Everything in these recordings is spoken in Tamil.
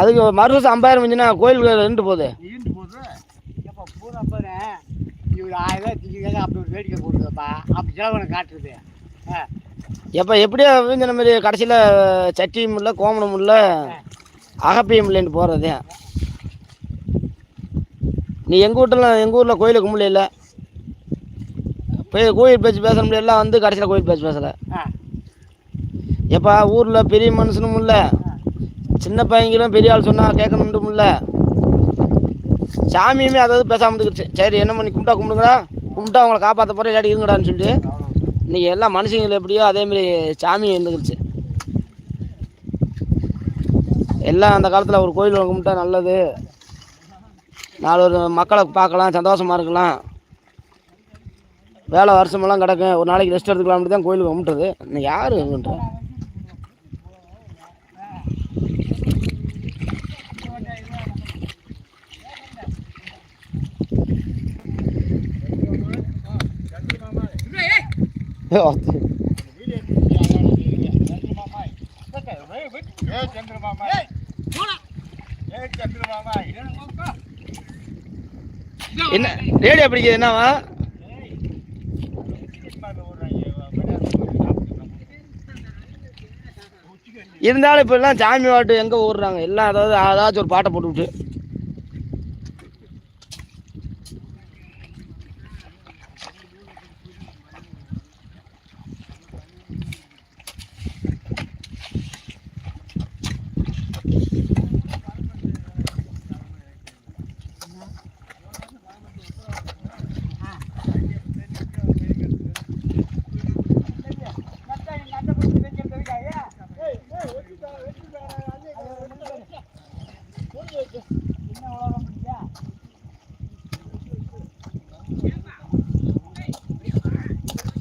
அதுக்கு மறு வருஷம் ஐம்பதாயிரம் இருந்துச்சுன்னா கோயிலுக்கு ரெண்டு போகுது இவர் ஆயிரம் ரூபாய் திங்க அப்படி ஒரு வேடிக்கை போடுறதுப்பா அப்படி செலவனை காட்டுறது. எப்போ எப்படியோ வீங்கின மாதிரி கடைசியில் சட்டியும் இல்லை கோமணம் இல்லை அகப்பியம் இல்லைன்னு போகிறது நீ எங்கள் வீட்டில் எங்கள் ஊரில் கோயிலுக்கு கும்பிடல போய் கோயில் பேச்சு பேச முடியல. வந்து கடைசியில் கோயில் பேச்சு பேசலை. எப்பா ஊரில் பெரிய மனுஷனும் இல்லை. சின்ன பையங்களும் பெரிய ஆள் சொன்னால் கேட்கணும்னு இல்லை சாமியுமே அதாவது பேசாமல் இருந்துச்சு சரி என்ன பண்ணி கும்பிட்டா கும்பிடுங்கடா. கும்பிட்டா அவங்கள காப்பாற்ற போகிற இல்லாட்டி இருங்கடான்னு சொல்லிட்டு இன்றைக்கி எல்லாம் மனுஷங்கள் எப்படியோ அதேமாரி சாமி இருந்துக்கிடுச்சு. எல்லாம் அந்த காலத்தில் ஒரு கோயில் கும்பிட்டா நல்லது. நாலு ஒரு மக்களை பார்க்கலாம் சந்தோஷமாக இருக்கலாம். வேலை வருஷமெல்லாம் கிடக்கும் ஒரு நாளைக்கு ரெஸ்ட் எடுத்துக்கலாம்னு தான் கோயிலுக்கு கும்பிட்டது இன்னைக்கு யார் கும்பிட்றா என்ன ரேடியோ பிடிக்குது என்னவா இருந்தாலும் இப்போல்லாம் சாமி பாட்டு எங்கே ஓடுறாங்க எல்லாம் அதாவது ஏதாச்சும் ஒரு பாட்டை போட்டுவிட்டு.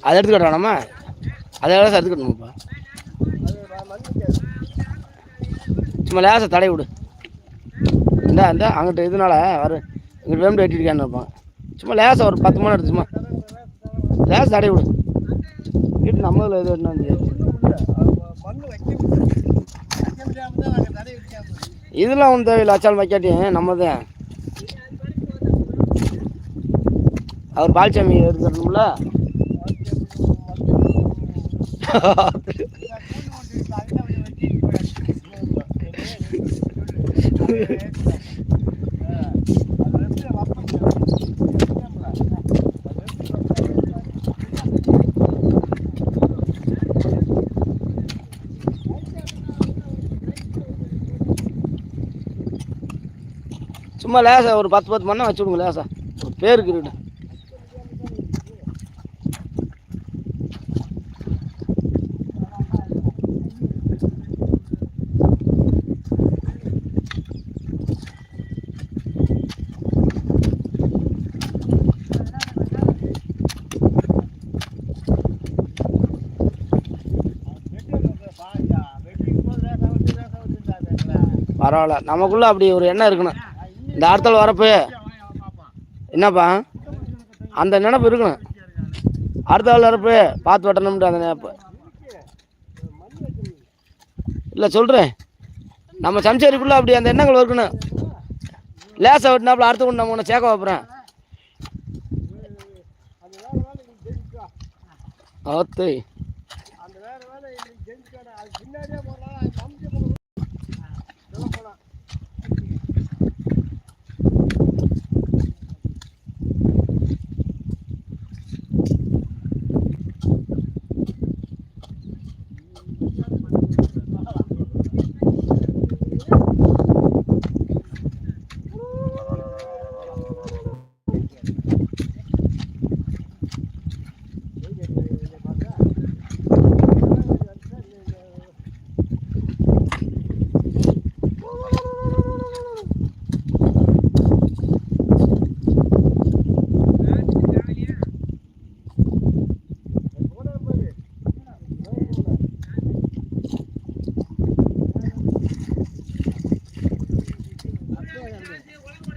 அதை எடுத்துக்கிட்ட வேணாமா அதை எல்லாம் எடுத்துக்கணுமாப்பா சும்மா லேசை தடை விடு. இந்தா இந்த அங்கிட்ட இதனால வரு. இங்கிட்ட வேம்பு வெட்டிருக்கான்னு இருப்பான் சும்மா லேசாக ஒரு பத்து மணி எடுத்து சும்மா. லேசை தடை விடு. வீட்டு நம்மள எது என்ன வைக்காம இதெல்லாம் ஒன்றும் தேவையில்லை. அச்சால் வைக்காட்டி நம்மதே அவர் பால்சாமி இருக்கணும்ல சும்மா லேசா ஒரு பத்து பத்து மண்ணை வச்சு விடுங்க லேசா. ஒரு பேருக்கு இருக்கட்டும் பரவாயில்ல. நமக்குள்ள அப்படி ஒரு எண்ணம் இருக்கணும். இந்த இடத்துல வரப்பு என்னப்பா? அந்த நினப்பு இருக்கணும். அடுத்த ஆள் வரப்பு பார்த்து வெட்டணும்ட்டு அந்த நினப்பு. இல்லை சொல்கிறேன் நம்ம சம்சாரிக்குள்ளே அப்படி அந்த எண்ணங்கள் இருக்கணும். லேசாக வெட்டினாப்புல அடுத்த கொண்டு நம்ம உன்னை சேர்க்க வைப்புறேன். ஓத்தை Yeah, what